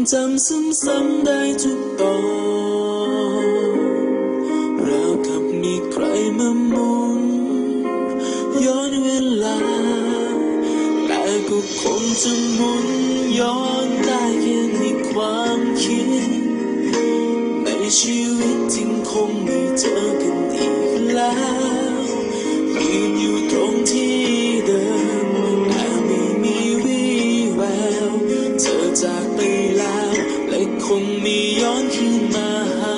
จำซ้ำๆได้ทุกตอนราวกับมีใครมาหมุนย้อนเวลา แต่ก็คงจะหมุนย้อนได้แค่ในความคิด ในชีวิตจริงคงไม่เจอกันอีกแล้วยืนอยู่ตรง คงมีย้อนคืนมาหา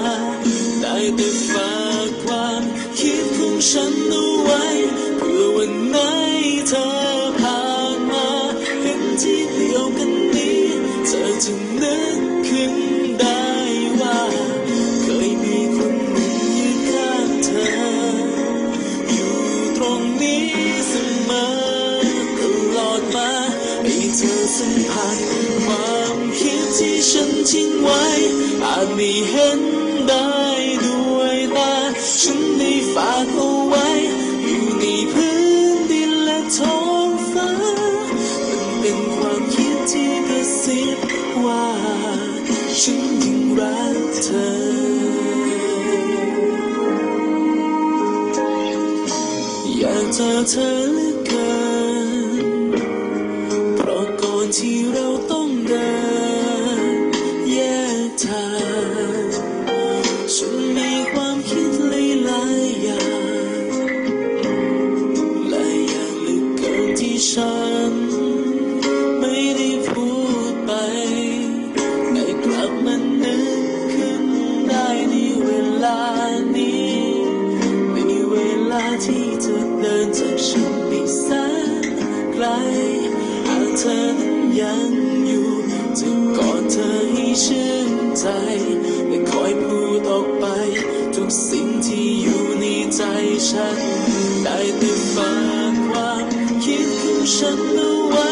ได้แต่ฝากความคิดของฉันเอาไว้ เพื่อวันไหนเธอผ่านมาเห็นที่เดียวกันนี้ เธอจะนึกขึ้นได้ว่า เคยมีคนหนึ่งยืนข้างเธอ อยู่ตรงนี้เสมอตลอดมาให้เธอสัมผัสความ ฉันทิ้งไว้อาจไม่เห็นได้ด้วยตาฉันได้ฝากเอาไว้ อยู่ในพื้นดินและท้องฟ้า มันเป็นความคิดที่กระซิบว่า ฉันยังรักเธออยากเจอเธอ ที่เธอเดินจากฉันไปแสนไกลหากเธอนั้นยังอยู่จะกอดเธอให้ชื่นใจและคอยพูดออกไป ทุกสิ่งที่อยู่ในใจฉัน ได้แต่ฝากความคิดของฉันเอาไว้